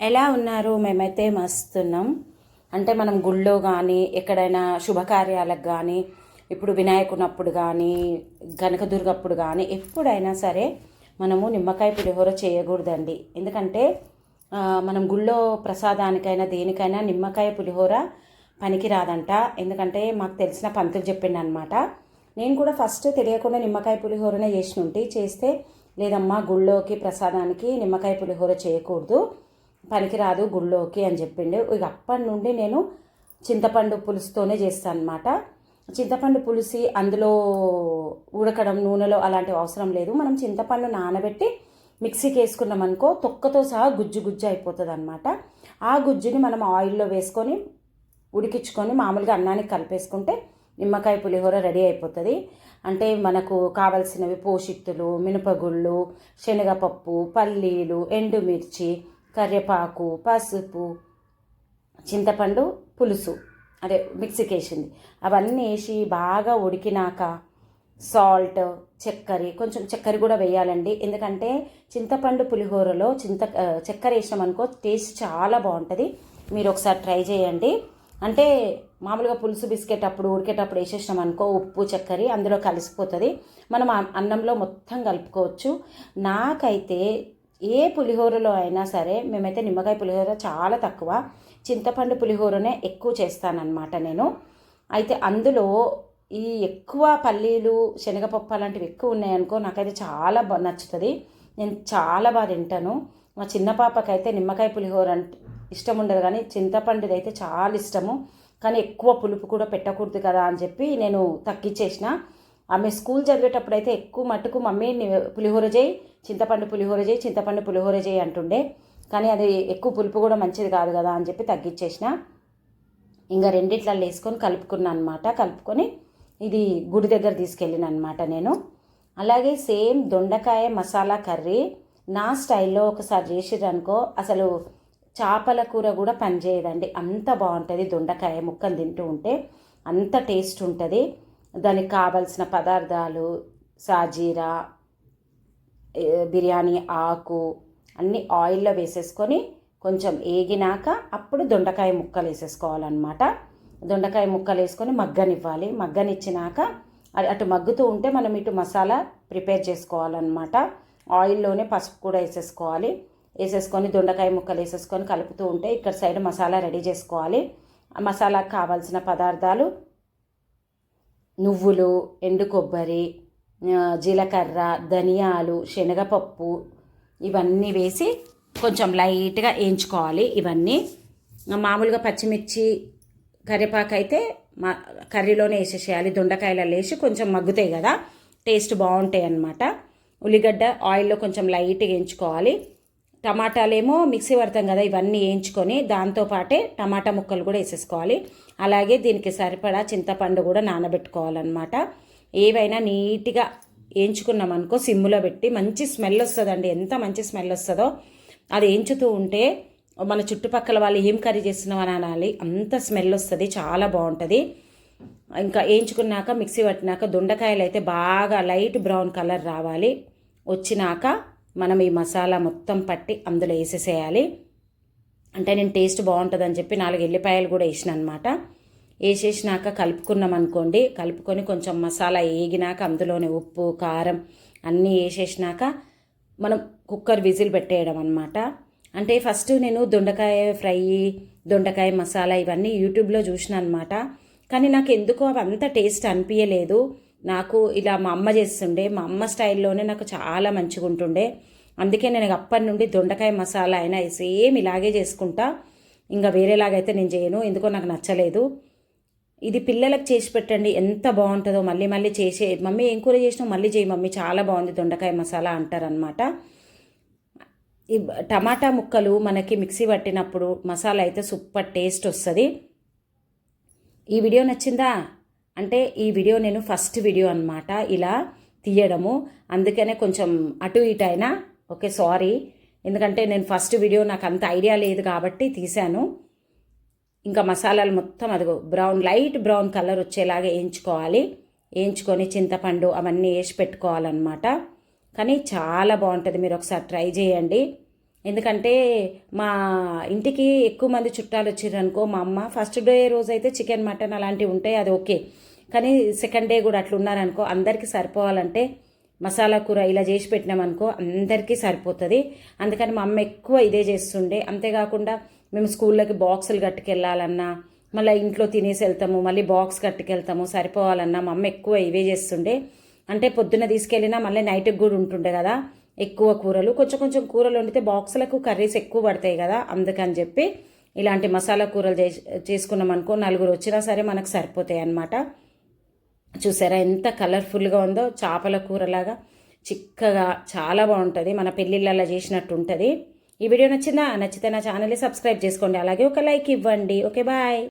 ఎలా ఉన్నారు? మేమైతే మస్తున్నాం. అంటే మనం గుళ్ళో కానీ ఎక్కడైనా శుభకార్యాలకు కానీ ఇప్పుడు వినాయకునప్పుడు కానీ కనకదుర్గప్పుడు కానీ ఎప్పుడైనా సరే మనము నిమ్మకాయ పులిహోర చేయకూడదండి. ఎందుకంటే మనం గుళ్ళో ప్రసాదానికైనా దేనికైనా నిమ్మకాయ పులిహోర పనికిరాదంట. ఎందుకంటే మాకు తెలిసిన పంతులు చెప్పిండు అనమాట నేను కూడా ఫస్ట్ తెలియకుండా నిమ్మకాయ పులిహోరనే చేసినుంటి. చేస్తే లేదమ్మా గుళ్ళోకి ప్రసాదానికి నిమ్మకాయ పులిహోర చేయకూడదు. పనికిరాదు గుళ్ళోకి అని చెప్పిండు. ఇక అప్పటి నుండి నేను చింతపండు పులుసుతోనే చేస్తాను అనమాట చింతపండు పులిసి అందులో ఉడకడం నూనెలో అలాంటివి అవసరం లేదు. మనం చింతపండు నానబెట్టి మిక్సీకి వేసుకున్నాం అనుకో తొక్కతో సహా గుజ్జు గుజ్జు అయిపోతుంది అనమాట ఆ గుజ్జుని మనం ఆయిల్లో వేసుకొని ఉడికించుకొని మామూలుగా అన్నానికి కలిపేసుకుంటే నిమ్మకాయ పులిహోర రెడీ అయిపోతుంది. అంటే మనకు కావలసినవి పోషిత్తులు మినపగుళ్ళు శనగపప్పు పల్లీలు ఎండుమిర్చి కరివేపాకు పసుపు చింతపండు పులుసు అదే మిక్సీకి వేసింది అవన్నీ వేసి బాగా ఉడికినాక సాల్ట్ చక్కెర కొంచెం చక్కెర కూడా వేయాలండి. ఎందుకంటే చింతపండు పులిహోరలో చింత చక్కెర వేసినామనుకో టేస్ట్ చాలా బాగుంటుంది. మీరు ఒకసారి ట్రై చేయండి. అంటే మామూలుగా పులుసు బిస్కెట్ అప్పుడు ఉడికేటప్పుడు వేసేసినాం అనుకో ఉప్పు చక్కెర అందులో కలిసిపోతుంది. మనం అన్నంలో మొత్తం కలుపుకోవచ్చు. నాకైతే ఏ పులిహోరలో అయినా సరే మేమైతే నిమ్మకాయ పులిహోర చాలా తక్కువ. చింతపండు పులిహోరనే ఎక్కువ చేస్తానన్నమాట నేను. అయితే అందులో ఈ ఎక్కువ పల్లీలు శనగపప్పు అలాంటివి ఎక్కువ ఉన్నాయనుకో నాకైతే చాలా బాగా నచ్చుతుంది. నేను చాలా బాగా తింటాను. మా చిన్న పాపకైతే నిమ్మకాయ పులిహోర అంటే ఇష్టం ఉండదు కానీ చింతపండుది అయితే చాలా ఇష్టము. కానీ ఎక్కువ పులుపు కూడా పెట్టకూడదు కదా అని చెప్పి నేను తగ్గించేసిన. ఆమె స్కూల్ చదివేటప్పుడు అయితే ఎక్కువ మట్టుకు మమ్మీ పులిహోర చేయి. చింతపండు పులిహోర చేయి చింతపండు పులిహోర చేయి అంటుండే. కానీ అది ఎక్కువ పులుపు కూడా మంచిది కాదు కదా అని చెప్పి తగ్గించేసిన. ఇంకా రెండిట్లలో వేసుకొని కలుపుకున్నాను అనమాట కలుపుకొని ఇది గుడి దగ్గర తీసుకెళ్ళిన అనమాట నేను. అలాగే సేమ్ దొండకాయ మసాలా కర్రీ నా స్టైల్లో ఒకసారి చేసిరనుకో అసలు చేపల కూర కూడా పనిచేయదండి అంత బాగుంటుంది దొండకాయ ముక్కను తింటూ ఉంటే. అంత టేస్ట్ ఉంటుంది. దానికి కావలసిన పదార్థాలు సాజీరా బిర్యానీ ఆకు అన్నీ ఆయిల్లో వేసేసుకొని కొంచెం ఏగినాక అప్పుడు దొండకాయ ముక్కలు వేసేసుకోవాలన్నమాట. దొండకాయ ముక్కలు వేసుకొని మగ్గనివ్వాలి. మగ్గనిచ్చినాక అటు మగ్గుతూ ఉంటే మనం ఇటు మసాలా ప్రిపేర్ చేసుకోవాలన్నమాట. ఆయిల్లోనే పసుపు కూడా వేసేసుకోవాలి. వేసేసుకొని దొండకాయ ముక్కలు వేసేసుకొని కలుపుతూ ఉంటే ఇక్కడ సైడ్ మసాలా రెడీ చేసుకోవాలి. ఆ మసాలాకు కావాల్సిన పదార్థాలు నువ్వులు ఎండు కొబ్బరి జీలకర్ర ధనియాలు శనగపప్పు ఇవన్నీ వేసి కొంచెం లైట్గా వేయించుకోవాలి. ఇవన్నీ మామూలుగా పచ్చిమిర్చి కరివేపాకు అయితే మా కర్రీలోనే వేసేసేయాలి. దొండకాయలలో వేసి కొంచెం మగ్గుతాయి కదా టేస్ట్ బాగుంటాయి అన్నమాట. ఉల్లిగడ్డ ఆయిల్లో కొంచెం లైట్గా వేయించుకోవాలి. టమాటాలేమో మిక్సీ పడతాం కదా ఇవన్నీ వేయించుకొని దాంతోపాటే టమాటా ముక్కలు కూడా వేసేసుకోవాలి. అలాగే దీనికి సరిపడా చింతపండు కూడా నానబెట్టుకోవాలన్నమాట. ఏవైనా నీట్గా వేయించుకున్నాం అనుకో పెట్టి మంచి స్మెల్ వస్తుందండి. ఎంత మంచి స్మెల్ వస్తుందో అది వేయించుతూ ఉంటే మన చుట్టుపక్కల వాళ్ళు ఏం కర్రీ చేస్తున్నామని అనాలి. అంత స్మెల్ వస్తుంది చాలా బాగుంటుంది. ఇంకా వేయించుకున్నాక మిక్సీ పట్టినాక దొండకాయలు అయితే బాగా లైట్ బ్రౌన్ కలర్ రావాలి. వచ్చినాక మనం ఈ మసాలా మొత్తం పట్టి అందులో వేసేసేయాలి. అంటే నేను టేస్ట్ బాగుంటుందని చెప్పి నాలుగు ఎల్లిపాయలు కూడా వేసిన అనమాట వేసేసినాక కలుపుకున్నాం అనుకోండి కలుపుకొని కొంచెం మసాలా వేగినాక అందులోనే ఉప్పు కారం అన్నీ వేసేసినాక మనం కుక్కర్ విజిల్ పెట్టేయడం అనమాట అంటే ఫస్ట్ నేను దొండకాయ ఫ్రై దొండకాయ మసాలా ఇవన్నీ యూట్యూబ్లో చూసిన అనమాట కానీ నాకు ఎందుకో అవి అంత టేస్ట్ అనిపించలేదు నాకు ఇలా మా అమ్మ చేస్తుండే మా అమ్మ స్టైల్లోనే నాకు చాలా మంచిగా ఉంటుండే. అందుకే నేను అప్పటి నుండి దొండకాయ మసాలా అయినా సేమ్ ఇలాగే చేసుకుంటా. ఇంకా వేరేలాగైతే నేను చేయను ఎందుకో నాకు నచ్చలేదు. ఇది పిల్లలకు చేసి పెట్టండి ఎంత బాగుంటుందో మళ్ళీ మళ్ళీ చేసే మమ్మీ ఏం కూర చేసినావు మళ్ళీ చేయి మమ్మీ చాలా బాగుంది దొండకాయ మసాలా అంటారనమాట ఈ టమాటా ముక్కలు మనకి మిక్సీ పట్టినప్పుడు మసాలా అయితే సూపర్ టేస్ట్ వస్తుంది. ఈ వీడియో నచ్చిందా? అంటే ఈ వీడియో నేను ఫస్ట్ వీడియో అనమాట ఇలా తీయడము. అందుకనే కొంచెం అటు ఇటు అయినా ఓకే సారీ. ఎందుకంటే నేను ఫస్ట్ వీడియో నాకు అంత ఐడియా లేదు కాబట్టి తీశాను. ఇంకా మసాలాలు మొత్తం అదిగో బ్రౌన్ లైట్ బ్రౌన్ కలర్ వచ్చేలాగా వేయించుకోవాలి. వేయించుకొని చింతపండు అవన్నీ వేసి పెట్టుకోవాలన్నమాట. కానీ చాలా బాగుంటుంది మీరు ఒకసారి ట్రై చేయండి. ఎందుకంటే మా ఇంటికి ఎక్కువ మంది చుట్టాలు వచ్చిర్రనుకో మా అమ్మ ఫస్ట్ డే రోజు అయితే చికెన్ మటన్ అలాంటివి ఉంటాయి అది ఓకే. కానీ సెకండ్ డే కూడా అట్లా ఉన్నారనుకో అందరికీ సరిపోవాలంటే మసాలా కూర ఇలా చేసి పెట్టినామనుకో అందరికీ సరిపోతుంది. అందుకని మా అమ్మ ఎక్కువ ఇదే చేస్తుండే. అంతేకాకుండా మేము స్కూళ్ళకి బాక్సులు కట్టుకెళ్ళాలన్నా మళ్ళీ ఇంట్లో తినేసి వెళ్తాము మళ్ళీ బాక్స్ కట్టుకెళ్తాము సరిపోవాలన్నా మా అమ్మ ఎక్కువ ఇవే చేస్తుండే. అంటే పొద్దున్న తీసుకెళ్ళినా మళ్ళీ నైట్కి కూడా ఉంటుండే కదా ఎక్కువ కూరలు. కొంచెం కొంచెం కూరలు వండితే బాక్సులకు కర్రీస్ ఎక్కువ పడతాయి కదా అందుకని చెప్పి ఇలాంటి మసాలా కూరలు చేసి చేసుకున్నాం అనుకో నలుగురు వచ్చినా సరే మనకు సరిపోతాయి అన్నమాట. చూసారా ఎంత కలర్ఫుల్గా ఉందో చేపల కూరలాగా చిక్కగా చాలా బాగుంటుంది. మన పెళ్ళిళ్ళల్లో చేసినట్టు ఉంటుంది. ఈ వీడియో నచ్చిందా? నచ్చితే నా ఛానల్ని సబ్స్క్రైబ్ చేసుకోండి. అలాగే ఒక లైక్ ఇవ్వండి. Okay bye.